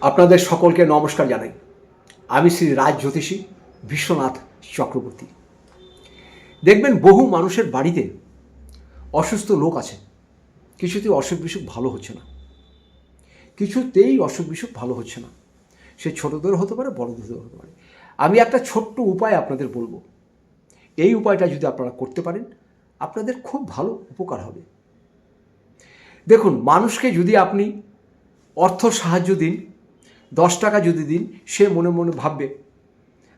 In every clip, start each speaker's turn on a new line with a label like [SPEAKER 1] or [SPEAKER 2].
[SPEAKER 1] আপনাদের সকলকে নমস্কার জানাই। আমি শ্রী রাজ জ্যোতিষী বিশ্বনাথ চক্রবর্তী। দেখবেন বহু মানুষের বাড়িতে অসুস্থ লোক আছে। কিছুতেই অসুখ বিসুখ ভালো হচ্ছে না। কিছুতেই অসুখ বিসুখ ভালো হচ্ছে না। সে ছোটদের হতে পারে বড়দের হতে পারে। আমি একটা ছোট্ট উপায় আপনাদের বলব। এই উপায়টা যদি আপনারা করতে পারেন, আপনাদের খুব ভালো উপকার হবে। দেখুন, মানুষকে যদি আপনি অর্থ সাহায্য দিন দশ টাকা যদি দিন, সে মনে মনে ভাববে,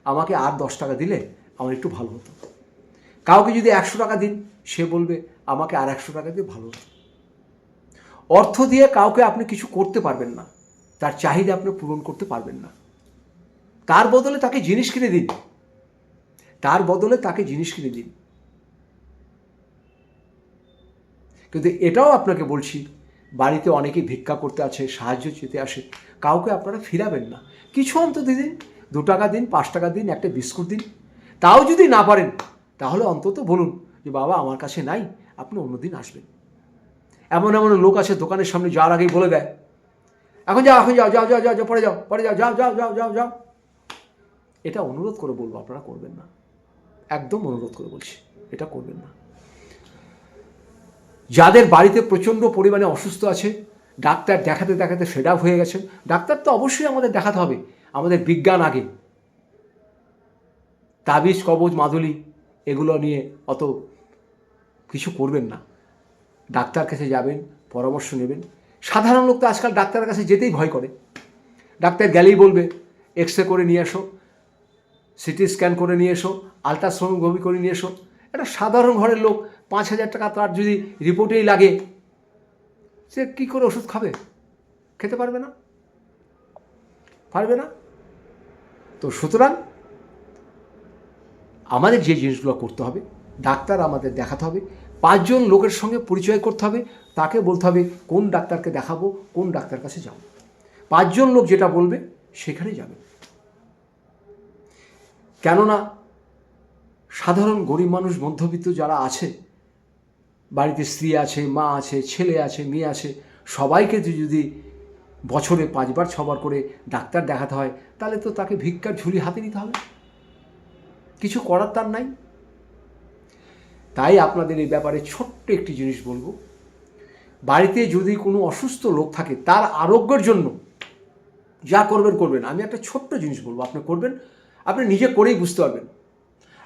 [SPEAKER 1] আমাকে আর দশ টাকা দিলে আমার একটু ভালো হতো। কাউকে যদি একশো টাকা দিন, সে বলবে, আমাকে আর একশো টাকা দিয়ে ভালো হতো। অর্থ দিয়ে কাউকে আপনি কিছু করতে পারবেন না। তার চাহিদা আপনি পূরণ করতে পারবেন না। তার বদলে তাকে জিনিস কিনে দিন। তার বদলে তাকে জিনিস কিনে দিন। কিন্তু এটাও আপনাকে বলছি বাড়িতে অনেকে ভিক্ষা করতে আছে সাহায্য চেতে আসে, কাউকে আপনারা ফিরাবেন না। কিছু অন্তত দিন, দু টাকা দিন, পাঁচ টাকা দিন, একটা বিস্কুট দিন। তাও যদি না পারেন, তাহলে অন্তত বলুন যে, বাবা, আমার কাছে নাই, আপনি অন্যদিন আসবেন। এমন এমন লোক আছে দোকানের সামনে যাওয়ার আগেই বলে দেয়। এখন যাও এখন যাও যাও যাও যাও যাও, পরে যাও পরে যাও যাও যাও যাও যাও যাও। এটা অনুরোধ করে বলব, আপনারা করবেন না। একদম অনুরোধ করে বলছি, এটা করবেন না। যাদের বাড়িতে প্রচণ্ড পরিমাণে অসুস্থ আছে, ডাক্তার দেখাতে দেখাতে ফেড আপ হয়ে গেছেন। ডাক্তার তো অবশ্যই আমাদের দেখাতে হবে, আমাদের বিজ্ঞান আগে। তাবিজ, কবজ, মাদুলি, এগুলো নিয়ে অত কিছু করবেন না। ডাক্তার কাছে যাবেন, পরামর্শ নেবেন। সাধারণ লোক তো আজকাল ডাক্তারের কাছে যেতেই ভয় করে। ডাক্তার গেলেই বলবে এক্স রে করে নিয়ে এসো, সিটি স্ক্যান করে নিয়ে এসো আলট্রাসোনোগ্রাফি করে নিয়ে এসো। একটা সাধারণ ঘরের লোক পাঁচ হাজার টাকা তার যদি রিপোর্টেই লাগে, সে কী করে ওষুধ খাবে? খেতে পারবে না। পারবে না। তো সুতরাং আমাদের যে জিনিসগুলো করতে হবে, ডাক্তার আমাদের দেখাতে হবে, পাঁচজন লোকের সঙ্গে পরিচয় করতে হবে, তাকে বলতে হবে, কোন ডাক্তারকে দেখাবো, কোন ডাক্তার কাছে যাব। পাঁচজন লোক যেটা বলবে, সেখানে যাবে। কেননা সাধারণ গরিব মানুষ, মধ্যবিত্ত যারা আছে বাড়িতে স্ত্রী আছে, মা আছে, ছেলে আছে, মেয়ে আছে, সবাইকে যদি বছরে পাঁচবার, ছবার করে ডাক্তার দেখাতে হয়, তাহলে তো তাকে ভিক্ষার ঝুলি হাতে নিতে হবে। কিছু করার তার নাই। তাই আপনাদের এই ব্যাপারে ছোট্ট একটি জিনিস বলব। বাড়িতে যদি কোনো অসুস্থ লোক থাকে, তার আরোগ্যের জন্য যা করবেন করবেন। আমি একটা ছোট্ট জিনিস বলব, আপনি করবেন, আপনি নিজে করেই বুঝতে পারবেন।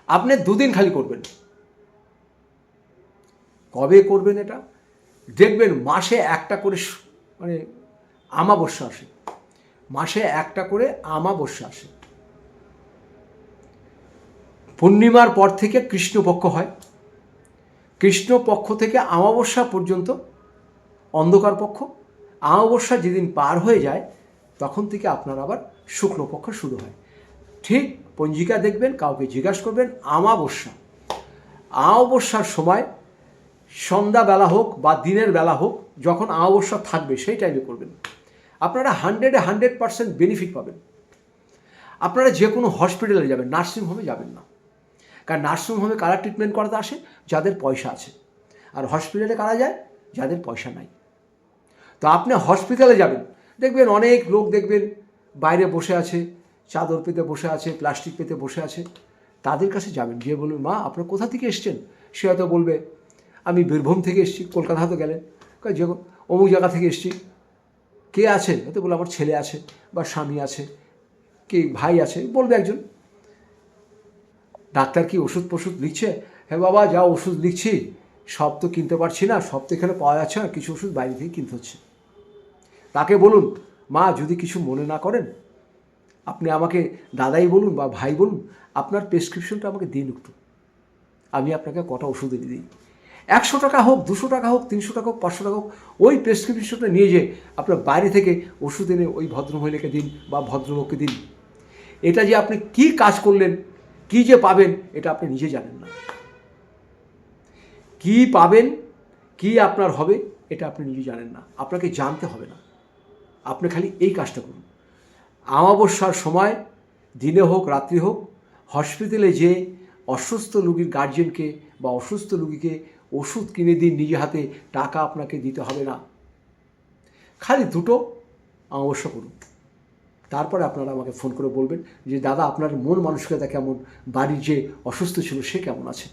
[SPEAKER 1] আপনি দুদিন খালি করবেন। কবে করবেন এটা? দেখবেন মাসে একটা করে মানে আমাবস্যা আসে। মাসে একটা করে আমাবস্যা আসে। পূর্ণিমার পর থেকে কৃষ্ণপক্ষ হয়। কৃষ্ণপক্ষ থেকে আমাবস্যা পর্যন্ত অন্ধকার পক্ষ। আমাবস্যা যেদিন পার হয়ে যায়, তখন থেকে আপনার আবার শুক্লপক্ষ শুরু হয়। ঠিক পঞ্জিকা দেখবেন, কাউকে জিজ্ঞাসা করবেন, আমাবস্যা। আমাবস্যার সময় সন্ধ্যাবেলা হোক বা দিনের বেলা হোক, যখন আমাবস্যা থাকবে, সেই টাইমে করবেন। আপনারা হান্ড্রেডে হান্ড্রেড পার্সেন্ট বেনিফিট পাবেন। আপনারা যে কোনো হসপিটালে যাবেন নার্সিংহোমে যাবেন না। কারণ নার্সিংহোমে কারা ট্রিটমেন্ট করাতে আসে? যাদের পয়সা আছে। আর হসপিটালে কারা যায়? যাদের পয়সা নাই। তো আপনি হসপিটালে যাবেন। দেখবেন অনেক লোক দেখবেন বাইরে বসে আছে, চাদর পেতে বসে আছে প্লাস্টিক পেতে বসে আছে। তাদের কাছে যাবেন। গিয়ে বলবেন, মা, আপনার কোথা থেকে এসছেন? সে হয়তো বলবে আমি বীরভূম থেকে এসেছি, কলকাতা তো গেলেন যে অমুক জায়গা থেকে এসেছি। কে আছে? হয়তো বলে আমার ছেলে আছে বা স্বামী আছে, কে ভাই আছে, বলবে একজন। ডাক্তার কি ওষুধ ফষুধ লিখছে হ্যাঁ বাবা, যা ওষুধ লিখছি সব তো কিনতে পারছি না, সব তো এখানে পাওয়া যাচ্ছে না, কিছু ওষুধ বাইরে থেকে কিনতে হচ্ছে। তাকে বলুন, মা, যদি কিছু মনে না করেন, আপনি আমাকে দাদাই বলুন বা ভাই বলুন, আপনার প্রেসক্রিপশনটা আমাকে দিন একটু। আমি আপনাকে কটা ওষুধ এনে দিই। একশো টাকা হোক, দুশো টাকা হোক, তিনশো টাকা হোক, পাঁচশো টাকা হোক, ওই প্রেসক্রিপশনটা নিয়ে যেয়ে আপনার বাইরে থেকে ওষুধ এনে ওই ভদ্রমহিলাকে দিন বা ভদ্রলোককে দিন। এটা যে আপনি কি কাজ করলেন, কি যে পাবেন, এটা আপনি নিজে জানেন না। কি পাবেন, কি আপনার হবে, এটা আপনি নিজে জানেন না। আপনাকে জানতে হবে না। আপনি খালি এই কাজটা করুন। আমাবস্যার সময়, দিনে হোক, রাত্রি হোক, হসপিটালে যে অসুস্থ রুগীর গার্জেনকে বা অসুস্থ রুগীকে ওষুধ কিনে দিন, নিজে হাতে টাকা আপনাকে দিতে হবে না। খালি দুটো আমাবস্যা করুন। তারপরে আপনারা আমাকে ফোন করে বলবেন যে, দাদা, আপনার মন মানসিকতা কেমন? বাড়ির যে অসুস্থ ছিল সে কেমন আছে?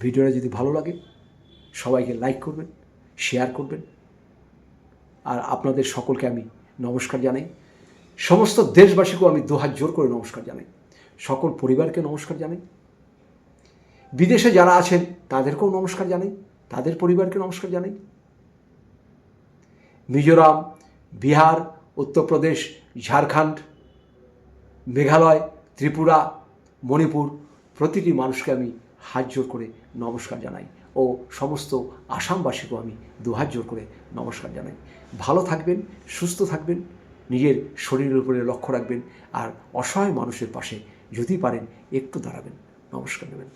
[SPEAKER 1] ভিডিওটা যদি ভালো লাগে, সবাইকে লাইক করবেন, শেয়ার করবেন। আর আপনাদের সকলকে আমি নমস্কার জানাই। সমস্ত দেশবাসীকেও আমি দুহাত জোর করে নমস্কার জানাই। সকল পরিবারকে নমস্কার জানাই। বিদেশে যারা আছেন, তাদেরকেও নমস্কার জানাই, তাদের পরিবারকে নমস্কার জানাই। মিজোরাম, বিহার, উত্তরপ্রদেশ, ঝাড়খণ্ড, মেঘালয়, ত্রিপুরা, মণিপুর, প্রতিটি মানুষকে আমি হাত জোর করে নমস্কার জানাই ও সমস্ত আসামবাসীকেও আমি দুহাত জোর করে নমস্কার জানাই। ভালো থাকবেন, সুস্থ থাকবেন, নিজের শরীরের উপরে লক্ষ্য রাখবেন আর অসহায় মানুষের পাশে যদি পারেন, একটু দাঁড়াবেন, নমস্কার নেবেন।